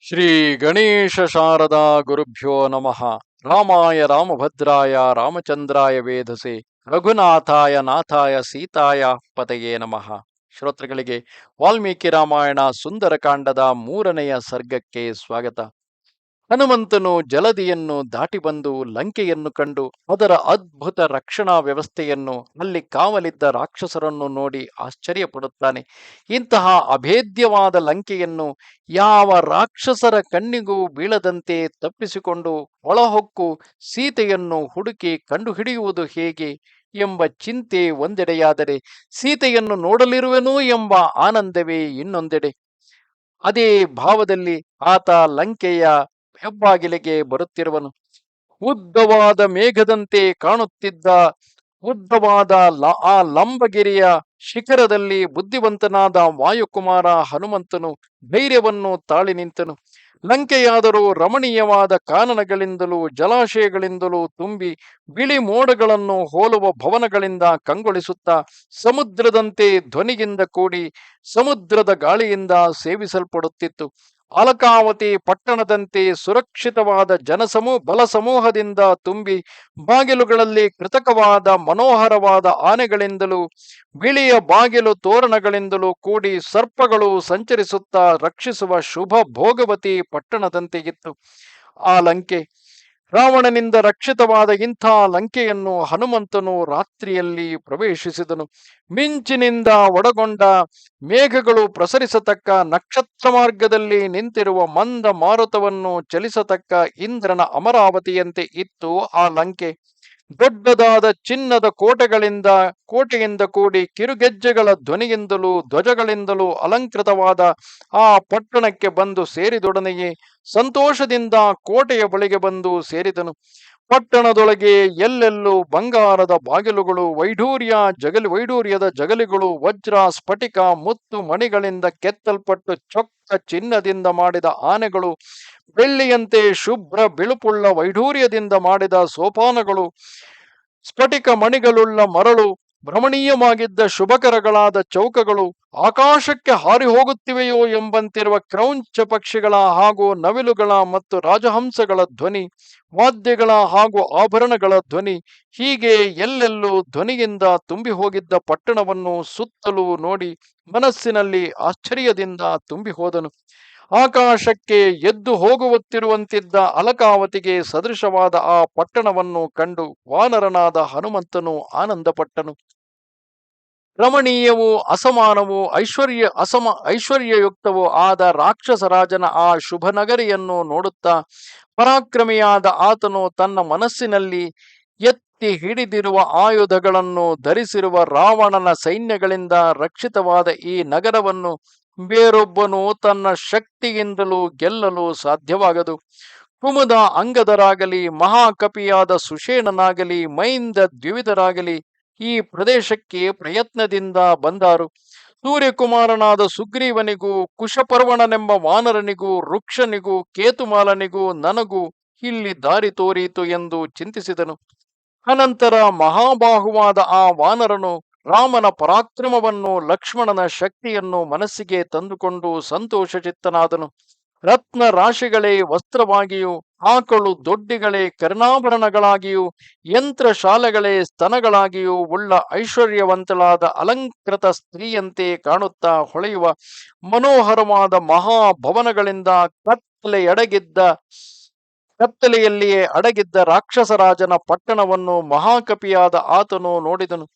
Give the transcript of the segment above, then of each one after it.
ಶ್ರೀ ಗಣೇಶ ಶಾರದಾ ಗುರುಭ್ಯೋ ನಮಃ. ರಾಮಾಯ ರಾಮಭದ್ರಾಯ, ರಾಮಚಂದ್ರಾಯ ವೇಧಸೆ ರಘುನಾಥಾಯ, ನಾಥಾಯ, ಸೀತಾಯ ಪತೆಯೇ ನಮಃ. ಶ್ರೋತೃಗಳಿಗೆ ವಾಲ್ಮೀಕಿ ರಾಮಾಯಣ ಸುಂದರಕಾಂಡದ ಮೂರನೆಯ ಸರ್ಗಕ್ಕೆ ಸ್ವಾಗತ. ಹನುಮಂತನು ಜಲದಿಯನ್ನು ದಾಟಿ ಬಂದು ಲಂಕೆಯನ್ನು ಕಂಡು ಅದರ ಅದ್ಭುತ ರಕ್ಷಣಾ ವ್ಯವಸ್ಥೆಯನ್ನು ಅಲ್ಲಿ ಕಾವಲಿದ್ದ ರಾಕ್ಷಸರನ್ನು ನೋಡಿ ಆಶ್ಚರ್ಯಪಡುತ್ತಾನೆ. ಇಂತಹ ಅಭೇದ್ಯವಾದ ಲಂಕೆಯನ್ನು ಯಾವ ರಾಕ್ಷಸರ ಕಣ್ಣಿಗೂ ಬೀಳದಂತೆ ತಪ್ಪಿಸಿಕೊಂಡು ಒಳಹೊಕ್ಕು ಸೀತೆಯನ್ನು ಹುಡುಕಿ ಕಂಡುಹಿಡಿಯುವುದು ಹೇಗೆ ಎಂಬ ಚಿಂತೆ ಒಂದೆಡೆಯಾದರೆ ಸೀತೆಯನ್ನು ನೋಡಲಿರುವೆನು ಎಂಬ ಆನಂದವೇ ಇನ್ನೊಂದೆಡೆ. ಅದೇ ಭಾವದಲ್ಲಿ ಆತ ಲಂಕೆಯ ಹೆಬ್ಬಾಗಿಲಿಗೆ ಬರುತ್ತಿರುವನು. ಉದ್ದವಾದ ಮೇಘದಂತೆ ಕಾಣುತ್ತಿದ್ದ ಉದ್ದವಾದ ಆ ಲಂಬಗಿರಿಯ ಶಿಖರದಲ್ಲಿ ಬುದ್ಧಿವಂತನಾದ ವಾಯುಕುಮಾರ ಹನುಮಂತನು ಧೈರ್ಯವನ್ನು ತಾಳಿ ನಿಂತನು. ಲಂಕೆಯಾದರೂ ರಮಣೀಯವಾದ ಕಾನನಗಳಿಂದಲೂ ಜಲಾಶಯಗಳಿಂದಲೂ ತುಂಬಿ ಬಿಳಿ ಮೋಡಗಳನ್ನು ಹೋಲುವ ಭವನಗಳಿಂದ ಕಂಗೊಳಿಸುತ್ತಾ ಸಮುದ್ರದಂತೆ ಧ್ವನಿಯಿಂದ ಕೂಡಿ ಸಮುದ್ರದ ಗಾಳಿಯಿಂದ ಸೇವಿಸಲ್ಪಡುತ್ತಿತ್ತು. ಅಲಕಾವತಿ ಪಟ್ಟಣದಂತೆ ಸುರಕ್ಷಿತವಾದ ಜನಸಮೂಹ ಬಲ ಸಮೂಹದಿಂದ ತುಂಬಿ ಬಾಗಿಲುಗಳಲ್ಲಿ ಕೃತಕವಾದ ಮನೋಹರವಾದ ಆನೆಗಳಿಂದಲೂ, ಬಿಳಿಯ ಬಾಗಿಲು ತೋರಣಗಳಿಂದಲೂ ಕೂಡಿ ಸರ್ಪಗಳು ಸಂಚರಿಸುತ್ತಾ ರಕ್ಷಿಸುವ ಶುಭ ಭೋಗವತಿ ಪಟ್ಟಣದಂತೆ ಇತ್ತು ಆ ಲಂಕೆ ರಾವಣನಿಂದ ರಕ್ಷಿತವಾದ ಇಂಥ ಲಂಕೆಯನ್ನು ಹನುಮಂತನು ರಾತ್ರಿಯಲ್ಲಿ ಪ್ರವೇಶಿಸಿದನು. ಮಿಂಚಿನಿಂದ ಒಡಗೊಂಡ ಮೇಘಗಳು ಪ್ರಸರಿಸತಕ್ಕ ನಕ್ಷತ್ರ ಮಾರ್ಗದಲ್ಲಿ ನಿಂತಿರುವ ಮಂದ ಮಾರುತವನ್ನು ಚಲಿಸತಕ್ಕ ಇಂದ್ರನ ಅಮರಾವತಿಯಂತೆ ಇತ್ತು ಆ ಲಂಕೆ. ದೊಡ್ಡದಾದ ಚಿನ್ನದ ಕೋಟೆಗಳಿಂದ, ಕೋಟೆಯಿಂದ ಕೂಡಿ ಕಿರುಗೆಜ್ಜೆಗಳ ಧ್ವನಿಯಿಂದಲೂ, ಧ್ವಜಗಳಿಂದಲೂ ಅಲಂಕೃತವಾದ ಆ ಪಟ್ಟಣಕ್ಕೆ ಬಂದು ಸೇರಿದೊಡನೆಯೇ ಸಂತೋಷದಿಂದ ಕೋಟೆಯ ಬಳಿಗೆ ಬಂದು ಸೇರಿದನು. ಪಟ್ಟಣದೊಳಗೆ ಎಲ್ಲೆಲ್ಲೂ ಬಂಗಾರದ ಬಾಗಿಲುಗಳು, ವೈಢೂರ್ಯ ಜಗಲಿ, ವೈಢೂರ್ಯದ ಜಗಲಿಗಳು, ವಜ್ರ ಸ್ಫಟಿಕ, ಮುತ್ತು ಮಣಿಗಳಿಂದ ಕೆತ್ತಲ್ಪಟ್ಟು ಚೊಕ್ಕ ಚಿನ್ನದಿಂದ ಮಾಡಿದ ಆನೆಗಳು, ಬೆಳ್ಳಿಯಂತೆ ಶುಭ್ರ ಬಿಳುಪುಳ್ಳ ವೈಢೂರ್ಯದಿಂದ ಮಾಡಿದ ಸೋಪಾನಗಳು, ಸ್ಫಟಿಕ ಮಣಿಗಳುಳ್ಳ ಮರಳು ಭ್ರಮಣೀಯವಾಗಿದ್ದ ಶುಭಕರಗಳಾದ ಚೌಕಗಳು ಆಕಾಶಕ್ಕೆ ಹಾರಿ ಹೋಗುತ್ತಿವೆಯೋ ಎಂಬಂತಿರುವ ಕ್ರೌಂಚ ಪಕ್ಷಿಗಳ ಹಾಗೂ ನವಿಲುಗಳ ಮತ್ತು ರಾಜಹಂಸಗಳ ಧ್ವನಿ, ವಾದ್ಯಗಳ ಹಾಗೂ ಆಭರಣಗಳ ಧ್ವನಿ, ಹೀಗೆ ಎಲ್ಲೆಲ್ಲೂ ಧ್ವನಿಯಿಂದ ತುಂಬಿ ಹೋಗಿದ್ದ ಪಟ್ಟಣವನ್ನು ಸುತ್ತಲೂ ನೋಡಿ ಮನಸ್ಸಿನಲ್ಲಿ ಆಶ್ಚರ್ಯದಿಂದ ತುಂಬಿ ಹೋದನು ಆಕಾಶಕ್ಕೆ ಎದ್ದು ಹೋಗುವತ್ತಿರುವಂತಿದ್ದ ಅಲಕಾವತಿಗೆ ಸದೃಶವಾದ ಆ ಪಟ್ಟಣವನ್ನು ಕಂಡು ವಾನರನಾದ ಹನುಮಂತನು ಆನಂದಪಟ್ಟನು. ರಮಣೀಯವೂ ಅಸಮಾನವೂ ಐಶ್ವರ್ಯ ಅಸಮ ಐಶ್ವರ್ಯಯುಕ್ತವೂ ಆದ ರಾಕ್ಷಸರಾಜನ ಆ ಶುಭ ನಗರಿಯನ್ನು ನೋಡುತ್ತಾ ಪರಾಕ್ರಮಿಯಾದ ಆತನು ತನ್ನ ಮನಸ್ಸಿನಲ್ಲಿ ಎತ್ತಿ ಹಿಡಿದಿರುವ ಆಯುಧಗಳನ್ನು ಧರಿಸಿರುವ ರಾವಣನ ಸೈನ್ಯಗಳಿಂದ ರಕ್ಷಿತವಾದ ಈ ನಗರವನ್ನು ಬೇರೊಬ್ಬನು ತನ್ನ ಶಕ್ತಿಯಿಂದಲೂ ಗೆಲ್ಲಲು ಸಾಧ್ಯವಾಗದು. ಕುಮುದ ಅಂಗದರಾಗಲಿ, ಮಹಾಕಪಿಯಾದ ಸುಷೇಣನಾಗಲಿ, ಮೈಂದ ದ್ವಿವಿಧರಾಗಲಿ ಈ ಪ್ರದೇಶಕ್ಕೆ ಪ್ರಯತ್ನದಿಂದ ಬಂದಾರು. ಸೂರ್ಯಕುಮಾರನಾದ ಸುಗ್ರೀವನಿಗೂ, ಕುಶಪರ್ವಣನೆಂಬ ವಾನರನಿಗೂ, ವೃಕ್ಷನಿಗೂ, ಕೇತುಮಾಲನಿಗೂ ನನಗೂ ಇಲ್ಲಿ ದಾರಿ ತೋರಿತು ಎಂದು ಚಿಂತಿಸಿದನು. ಅನಂತರ ಮಹಾಬಾಹುವಾದ ಆ ವಾನರನು ರಾಮನ ಪರಾಕ್ರಮವನ್ನು, ಲಕ್ಷ್ಮಣನ ಶಕ್ತಿಯನ್ನು ಮನಸ್ಸಿಗೆ ತಂದುಕೊಂಡು ಸಂತೋಷಚಿತ್ತನಾದನು. ರತ್ನ ರಾಶಿಗಳೇ ವಸ್ತ್ರವಾಗಿಯೂ, ಆಕಳು ದೊಡ್ಡಿಗಳೇ ಕರ್ಣಾಭರಣಗಳಾಗಿಯೂ ಯಂತ್ರ ಶಾಲೆಗಳೇ ಸ್ತನಗಳಾಗಿಯೂ ಉಳ್ಳ ಐಶ್ವರ್ಯವಂತಳಾದ ಅಲಂಕೃತ ಸ್ತ್ರೀಯಂತೆ ಕಾಣುತ್ತಾ ಹೊಳೆಯುವ ಮನೋಹರವಾದ ಮಹಾಭವನಗಳಿಂದ ಕತ್ತಲೆಯಡಗಿದ್ದ, ಕತ್ತಲೆಯಲ್ಲಿಯೇ ಅಡಗಿದ್ದ ರಾಕ್ಷಸರಾಜನ ಪಟ್ಟಣವನ್ನು ಮಹಾಕಪಿಯಾದ ಆತನು ನೋಡಿದನು.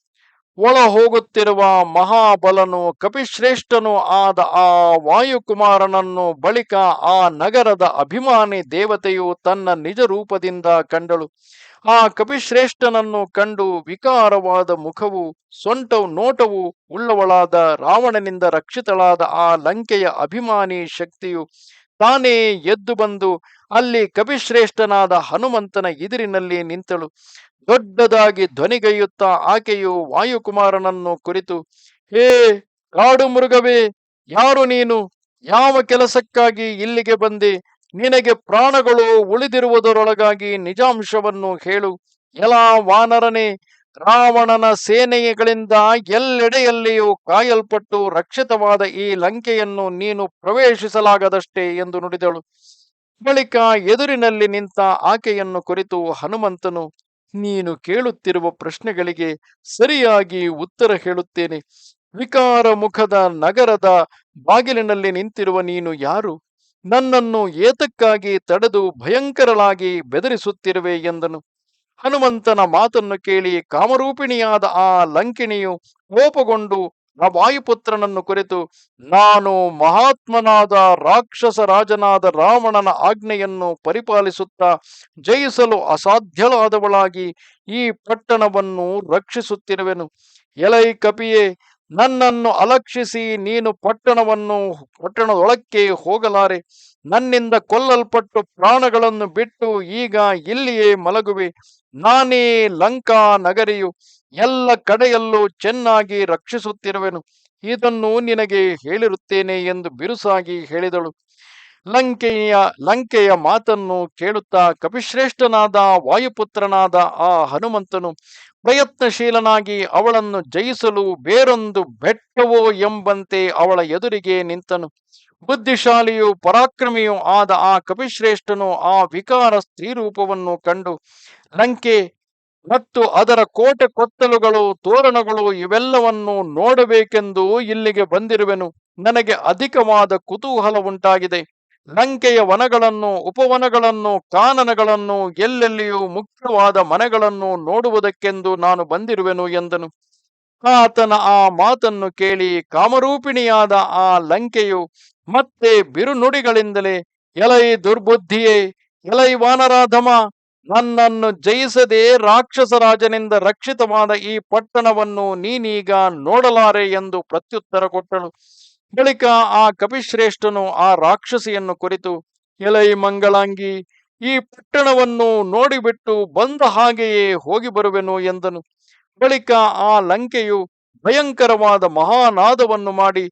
ಒಳ ಹೋಗುತ್ತಿರುವ ಮಹಾಬಲನು ಕಪಿಶ್ರೇಷ್ಠನು ಆದ ಆ ವಾಯುಕುಮಾರನನ್ನು ಬಳಿಕ ಆ ನಗರದ ಅಭಿಮಾನಿ ದೇವತೆಯು ತನ್ನ ನಿಜ ರೂಪದಿಂದ ಕಂಡಳು. ಆ ಕಪಿಶ್ರೇಷ್ಠನನ್ನು ಕಂಡು ವಿಕಾರವಾದ ಮುಖವು, ಸೊಂಟವು, ನೋಟವು ಉಳ್ಳವಳಾದ ರಾವಣನಿಂದ ರಕ್ಷಿತಳಾದ ಆ ಲಂಕೆಯ ಅಭಿಮಾನಿ ಶಕ್ತಿಯು ತಾನೇ ಎದ್ದು ಬಂದು ಅಲ್ಲಿ ಕವಿಶ್ರೇಷ್ಠನಾದ ಹನುಮಂತನ ಎದುರಿನಲ್ಲಿ ನಿಂತಳು. ದೊಡ್ಡದಾಗಿ ಧ್ವನಿಗೈಯುತ್ತಾ ಆಕೆಯು ವಾಯುಕುಮಾರನನ್ನು ಕುರಿತು, ಹೇ ಕಾಡು ಮೃಗವೇ, ಯಾರು ನೀನು? ಯಾವ ಕೆಲಸಕ್ಕಾಗಿ ಇಲ್ಲಿಗೆ ಬಂದೆ? ನಿನಗೆ ಪ್ರಾಣಗಳು ಉಳಿದಿರುವುದರೊಳಗಾಗಿ ನಿಜಾಂಶವನ್ನು ಹೇಳು. ಎಲಾ ವಾನರನೇ ರಾವಣನ ಸೇನೆಗಳಿಂದ ಎಲ್ಲೆಡೆಯಲ್ಲಿಯೂ ಕಾಯಲ್ಪಟ್ಟು ರಕ್ಷಿತವಾದ ಈ ಲಂಕೆಯನ್ನು ನೀನು ಪ್ರವೇಶಿಸಲಾಗದಷ್ಟೇ ಎಂದು ನುಡಿದಳು. ಬಳಿಕ ಎದುರಿನಲ್ಲಿ ನಿಂತ ಆಕೆಯನ್ನು ಕುರಿತು ಹನುಮಂತನು, ನೀನು ಕೇಳುತ್ತಿರುವ ಪ್ರಶ್ನೆಗಳಿಗೆ ಸರಿಯಾಗಿ ಉತ್ತರ ಹೇಳುತ್ತೇನೆ. ವಿಕಾರ ಮುಖದ ನಗರದ ಬಾಗಿಲಿನಲ್ಲಿ ನಿಂತಿರುವ ನೀನು ಯಾರು? ನನ್ನನ್ನು ಏತಕ್ಕಾಗಿ ತಡೆದು ಭಯಂಕರಳಾಗಿ ಬೆದರಿಸುತ್ತಿರುವೆ ಎಂದನು. ಹನುಮಂತನ ಮಾತನ್ನು ಕೇಳಿ ಕಾಮರೂಪಿಣಿಯಾದ ಆ ಲಂಕಿಣಿಯು ಕೋಪಗೊಂಡು ಆ ವಾಯುಪುತ್ರನನ್ನು ಕುರಿತು, ನಾನು ಮಹಾತ್ಮನಾದ ರಾಕ್ಷಸ ರಾಜನಾದ ರಾವಣನ ಆಜ್ಞೆಯನ್ನು ಪರಿಪಾಲಿಸುತ್ತಾ ಜಯಿಸಲು ಅಸಾಧ್ಯಳಾದವಳಾಗಿ ಈ ಪಟ್ಟಣವನ್ನು ರಕ್ಷಿಸುತ್ತಿರುವೆನು. ಎಲೈ ಕಪಿಯೇ, ನನ್ನನ್ನು ಅಲಕ್ಷಿಸಿ ನೀನು ಪಟ್ಟಣವನ್ನು, ಪಟ್ಟಣದೊಳಕ್ಕೆ ಹೋಗಲಾರೆ. ನನ್ನಿಂದ ಕೊಲ್ಲಲ್ಪಟ್ಟು ಪ್ರಾಣಗಳನ್ನು ಬಿಟ್ಟು ಈಗ ಇಲ್ಲಿಯೇ ಮಲಗುವೆ. ನಾನೇ ಲಂಕಾ ನಗರಿಯು ಎಲ್ಲ ಕಡೆಯಲ್ಲೂ ಚೆನ್ನಾಗಿ ರಕ್ಷಿಸುತ್ತಿರುವೆನು. ಇದನ್ನು ನಿನಗೆ ಹೇಳಿರುತ್ತೇನೆ ಎಂದು ಬಿರುಸಾಗಿ ಹೇಳಿದಳು. ಲಂಕೆಯ ಲಂಕೆಯ ಮಾತನ್ನು ಕೇಳುತ್ತಾ ಕಪಿಶ್ರೇಷ್ಠನಾದ ವಾಯುಪುತ್ರನಾದ ಆ ಹನುಮಂತನು ಪ್ರಯತ್ನಶೀಲನಾಗಿ ಅವಳನ್ನು ಜಯಿಸಲು ಬೇರೊಂದು ಬೆಟ್ಟವೋ ಎಂಬಂತೆ ಅವಳ ಎದುರಿಗೆ ನಿಂತನು. ಬುದ್ಧಿಶಾಲಿಯೂ ಪರಾಕ್ರಮಿಯೂ ಆದ ಆ ಕಪಿಶ್ರೇಷ್ಠನು ಆ ವಿಕಾರ ಸ್ತ್ರೀ ರೂಪವನ್ನು ಕಂಡು ಲಂಕೆ ಮತ್ತು ಅದರ ಕೋಟೆ ಕೊತ್ತಲುಗಳು, ತೋರಣಗಳು ಇವೆಲ್ಲವನ್ನು ನೋಡಬೇಕೆಂದು ಇಲ್ಲಿಗೆ ಬಂದಿರುವೆನು. ನನಗೆ ಅಧಿಕವಾದ ಕುತೂಹಲ ಉಂಟಾಗಿದೆ. ಲಂಕೆಯ ವನಗಳನ್ನು, ಉಪವನಗಳನ್ನು, ಕಾನನಗಳನ್ನು, ಎಲ್ಲೆಲ್ಲಿಯೂ ಮುಖ್ಯವಾದ ಮನೆಗಳನ್ನು ನೋಡುವುದಕ್ಕೆಂದು ನಾನು ಬಂದಿರುವೆನು ಎಂದನು. ಆತನ ಆ ಮಾತನ್ನು ಕೇಳಿ ಕಾಮರೂಪಿಣಿಯಾದ ಆ ಲಂಕೆಯು ಮತ್ತೆ ಬಿರುನುಡಿಗಳಿಂದಲೇ, ಎಲೈ ದುರ್ಬುದ್ಧಿಯೇ, ಎಲೈ ವಾನರಾಧಮ ನನ್ನನ್ನು ಜಯಿಸದೆ ರಾಕ್ಷಸರಾಜನಿಂದ ರಕ್ಷಿತವಾದ ಈ ಪಟ್ಟಣವನ್ನು ನೀನೀಗ ನೋಡಲಾರೆ ಎಂದು ಪ್ರತ್ಯುತ್ತರ ಕೊಟ್ಟಳು. ಬಳಿಕ ಆ ಕಪಿಶ್ರೇಷ್ಠನು ಆ ರಾಕ್ಷಸಿಯನ್ನು ಕುರಿತು, ಎಲೈ ಮಂಗಳಾಂಗಿ, ಈ ಪಟ್ಟಣವನ್ನು ನೋಡಿಬಿಟ್ಟು ಬಂದ ಹಾಗೆಯೇ ಹೋಗಿ ಬರುವೆನು ಎಂದನು. ಬಳಿಕ ಆ ಲಂಕೆಯು ಭಯಂಕರವಾದ ಮಹಾನಾದವನ್ನು ಮಾಡಿ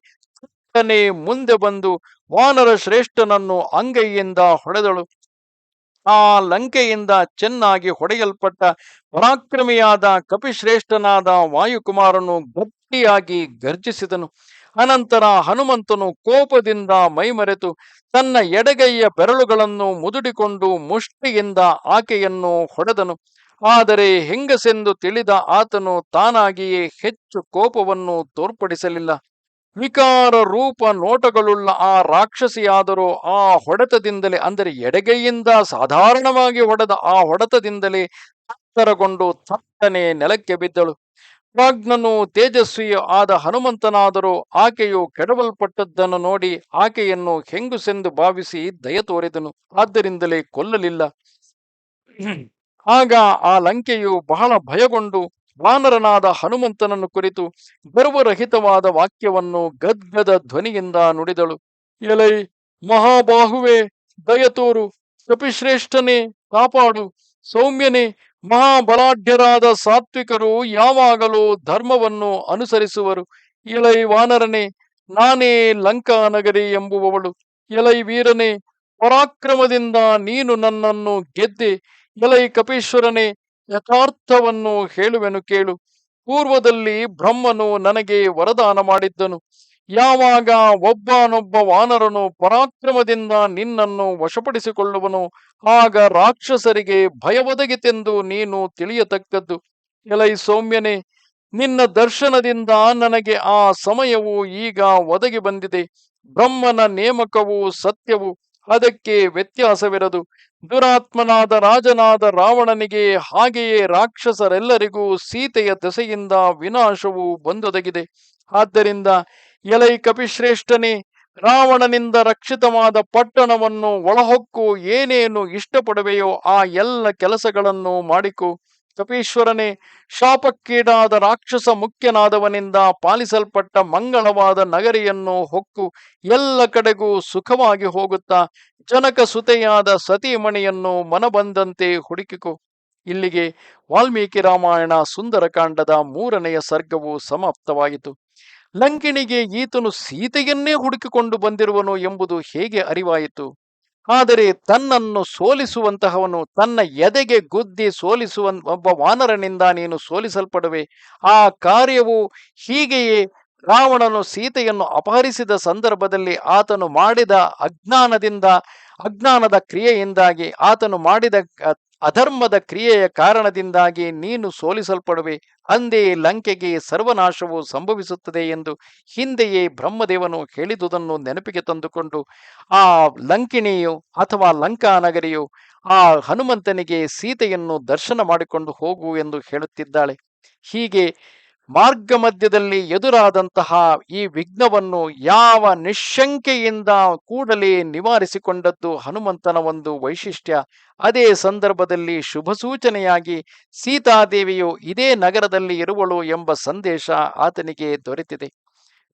ಮುಂದೆ ಬಂದು ವಾನರ ಶ್ರೇಷ್ಠನನ್ನು ಅಂಗೈಯಿಂದ ಹೊಡೆದಳು. ಆ ಲಂಕೆಯಿಂದ ಚೆನ್ನಾಗಿ ಹೊಡೆಯಲ್ಪಟ್ಟ ಪರಾಕ್ರಮಿಯಾದ ಕಪಿಶ್ರೇಷ್ಠನಾದ ವಾಯುಕುಮಾರನು ಗಟ್ಟಿಯಾಗಿ ಗರ್ಜಿಸಿದನು. ಅನಂತರ ಹನುಮಂತನು ಕೋಪದಿಂದ ಮೈಮರೆತು ತನ್ನ ಎಡಗೈಯ ಬೆರಳುಗಳನ್ನು ಮುದುಡಿಕೊಂಡು ಮುಷ್ಟಿಯಿಂದ ಆಕೆಯನ್ನು ಹೊಡೆದನು. ಆದರೆ ಹೆಂಗಸೆಂದು ತಿಳಿದ ಆತನು ತಾನಾಗಿಯೇ ಹೆಚ್ಚು ಕೋಪವನ್ನು ತೋರ್ಪಡಿಸಲಿಲ್ಲ. ವಿಕಾರ, ರೂಪ, ನೋಟಗಳುಳ್ಳ ಆ ರಾಕ್ಷಸಿಯಾದರೂ ಆ ಹೊಡೆತದಿಂದಲೇ, ಅಂದರೆ ಎಡಗೈಯಿಂದ ಸಾಧಾರಣವಾಗಿ ಹೊಡೆದ ಆ ಹೊಡೆತದಿಂದಲೇ ತತ್ತರಗೊಂಡು ತತ್ತನೆ ನೆಲಕ್ಕೆ ಬಿದ್ದಳು. ಪ್ರಾಜ್ಞನು ತೇಜಸ್ವಿಯೂ ಆದ ಹನುಮಂತನಾದರೂ ಆಕೆಯು ಕೆಡವಲ್ಪಟ್ಟದ್ದನ್ನು ನೋಡಿ ಆಕೆಯನ್ನು ಹೆಂಗುಸೆಂದು ಭಾವಿಸಿ ದಯ ತೋರಿದನು. ಆದ್ದರಿಂದಲೇ ಕೊಲ್ಲಲಿಲ್ಲ. ಆಗ ಆ ಲಂಕೆಯು ಬಹಳ ಭಯಗೊಂಡು ವಾನರನಾದ ಹನುಮಂತನನ್ನು ಕುರಿತು ಗರ್ವರಹಿತವಾದ ವಾಕ್ಯವನ್ನು ಗದ್ಗದ ಧ್ವನಿಯಿಂದ ನುಡಿದಳು. ಎಲೈ ಮಹಾಬಾಹುವೆ, ದಯತೋರು ಕಪಿಶ್ರೇಷ್ಠನೇ ಕಾಪಾಡು. ಸೌಮ್ಯನೇ, ಮಹಾಬಲಾಢ್ಯರಾದ ಸಾತ್ವಿಕರು ಯಾವಾಗಲೂ ಧರ್ಮವನ್ನು ಅನುಸರಿಸುವರು. ಎಲೈ ವಾನರನೇ, ನಾನೇ ಲಂಕಾ ನಗರಿ ಎಂಬುವವಳು. ಎಲೈ ವೀರನೇ, ಪರಾಕ್ರಮದಿಂದ ನೀನು ನನ್ನನ್ನು ಗೆದ್ದೆ. ಎಲೈ ಕಪೀಶ್ವರನೇ ಯಥಾರ್ಥವನ್ನು ಹೇಳುವೆನು ಕೇಳು. ಪೂರ್ವದಲ್ಲಿ ಬ್ರಹ್ಮನು ನನಗೆ ವರದಾನ ಮಾಡಿದ್ದನು. ಯಾವಾಗ ಒಬ್ಬನೊಬ್ಬ ವಾನರನು ಪರಾಕ್ರಮದಿಂದ ನಿನ್ನನ್ನು ವಶಪಡಿಸಿಕೊಳ್ಳುವನು, ಆಗ ರಾಕ್ಷಸರಿಗೆ ಭಯ ಒದಗಿತೆಂದು ನೀನು ತಿಳಿಯತಕ್ಕದ್ದು. ಎಲೈ ಸೌಮ್ಯನೇ, ನಿನ್ನ ದರ್ಶನದಿಂದ ನನಗೆ ಆ ಸಮಯವು ಈಗ ಒದಗಿ ಬಂದಿದೆ. ಬ್ರಹ್ಮನ ನೇಮಕವು ಸತ್ಯವು, ಅದಕ್ಕೆ ವ್ಯತ್ಯಾಸವಿರದು. ದುರಾತ್ಮನಾದ ರಾಜನಾದ ರಾವಣನಿಗೆ ಹಾಗೆಯೇ ರಾಕ್ಷಸರೆಲ್ಲರಿಗೂ ಸೀತೆಯ ದೆಸೆಯಿಂದ ವಿನಾಶವು ಬಂದೊದಗಿದೆ. ಆದ್ದರಿಂದ ಎಲೈ ಕಪಿಶ್ರೇಷ್ಠನೇ, ರಾವಣನಿಂದ ರಕ್ಷಿತವಾದ ಪಟ್ಟಣವನ್ನು ಒಳಹೊಕ್ಕು ಏನೇನು ಇಷ್ಟಪಡುವೆಯೋ ಆ ಎಲ್ಲ ಕೆಲಸಗಳನ್ನು ಮಾಡಿಕು. ಕಪೀಶ್ವರನೇ, ಶಾಪಕ್ಕೀಡಾದ ರಾಕ್ಷಸ ಮುಖ್ಯನಾದವನಿಂದ ಪಾಲಿಸಲ್ಪಟ್ಟ ಮಂಗಳವಾದ ನಗರಿಯನ್ನು ಹೊಕ್ಕು ಎಲ್ಲ ಕಡೆಗೂ ಸುಖವಾಗಿ ಹೋಗುತ್ತಾ ಜನಕ ಸುತೆಯಾದ ಸತೀಮಣಿಯನ್ನು ಮನಬಂದಂತೆ ಹುಡುಕಿಕೊ. ಇಲ್ಲಿಗೆ ವಾಲ್ಮೀಕಿ ರಾಮಾಯಣ ಸುಂದರಕಾಂಡದ ಮೂರನೆಯ ಸರ್ಗವು ಸಮಾಪ್ತವಾಯಿತು. ಲಂಕಿಣಿಗೆ ಈತನು ಸೀತೆಯನ್ನೇ ಹುಡುಕಿಕೊಂಡು ಬಂದಿರುವನು ಎಂಬುದು ಹೇಗೆ ಅರಿವಾಯಿತು? ಆದರೆ ತನ್ನನ್ನು ಸೋಲಿಸುವಂತಹವನು ತನ್ನ ಎದೆಗೆ ಗುದ್ದಿ ಸೋಲಿಸುವ ಒಬ್ಬ ವಾನರನಿಂದ ನೀನು ಸೋಲಿಸಲ್ಪಡುವೆ. ಆ ಕಾರ್ಯವು ಹೀಗೆಯೇ ರಾವಣನು ಸೀತೆಯನ್ನು ಅಪಹರಿಸಿದ ಸಂದರ್ಭದಲ್ಲಿ ಆತನು ಮಾಡಿದ ಅಜ್ಞಾನದಿಂದ, ಅಜ್ಞಾನದ ಕ್ರಿಯೆಯಿಂದಾಗಿ, ಆತನು ಮಾಡಿದ ಅಧರ್ಮದ ಕ್ರಿಯೆಯ ಕಾರಣದಿಂದಾಗಿ ನೀನು ಸೋಲಿಸಲ್ಪಡುವೆ. ಅಂದೇ ಲಂಕೆಗೆ ಸರ್ವನಾಶವು ಸಂಭವಿಸುತ್ತದೆ ಎಂದು ಹಿಂದೆಯೇ ಬ್ರಹ್ಮದೇವನು ಹೇಳಿದುದನ್ನು ನೆನಪಿಗೆ ತಂದುಕೊಂಡು, ಆ ಲಂಕಿಣಿಯು ಅಥವಾ ಲಂಕಾ ನಗರಿಯು ಆ ಹನುಮಂತನಿಗೆ ಸೀತೆಯನ್ನು ದರ್ಶನ ಮಾಡಿಕೊಂಡು ಹೋಗು ಎಂದು ಹೇಳುತ್ತಿದ್ದಾಳೆ. ಹೀಗೆ ಮಾರ್ಗ ಮಧ್ಯದಲ್ಲಿ ಎದುರಾದಂತಹ ಈ ವಿಘ್ನವನ್ನು ಯಾವ ನಿಶಂಕೆಯಿಂದ ಕೂಡಲೇ ನಿವಾರಿಸಿಕೊಂಡದ್ದು ಹನುಮಂತನ ಒಂದು ವೈಶಿಷ್ಟ್ಯ. ಅದೇ ಸಂದರ್ಭದಲ್ಲಿ ಶುಭ ಸೂಚನೆಯಾಗಿ ಸೀತಾದೇವಿಯು ಇದೇ ನಗರದಲ್ಲಿ ಇರುವಳು ಎಂಬ ಸಂದೇಶ ಆತನಿಗೆ ದೊರೆತಿದೆ.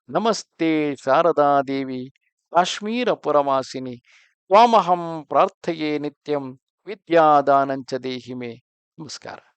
ನಮಸ್ತೆ ಶಾರದಾದೇವಿ, ಕಾಶ್ಮೀರ ಪುರವಾಸಿನಿ, ತ್ವಾಮಹಂ ಪ್ರಾರ್ಥೆಯೇ ನಿತ್ಯಂ ವಿದ್ಯಾದಾನಂಚ ದೇಹಿಮೆ. ನಮಸ್ಕಾರ.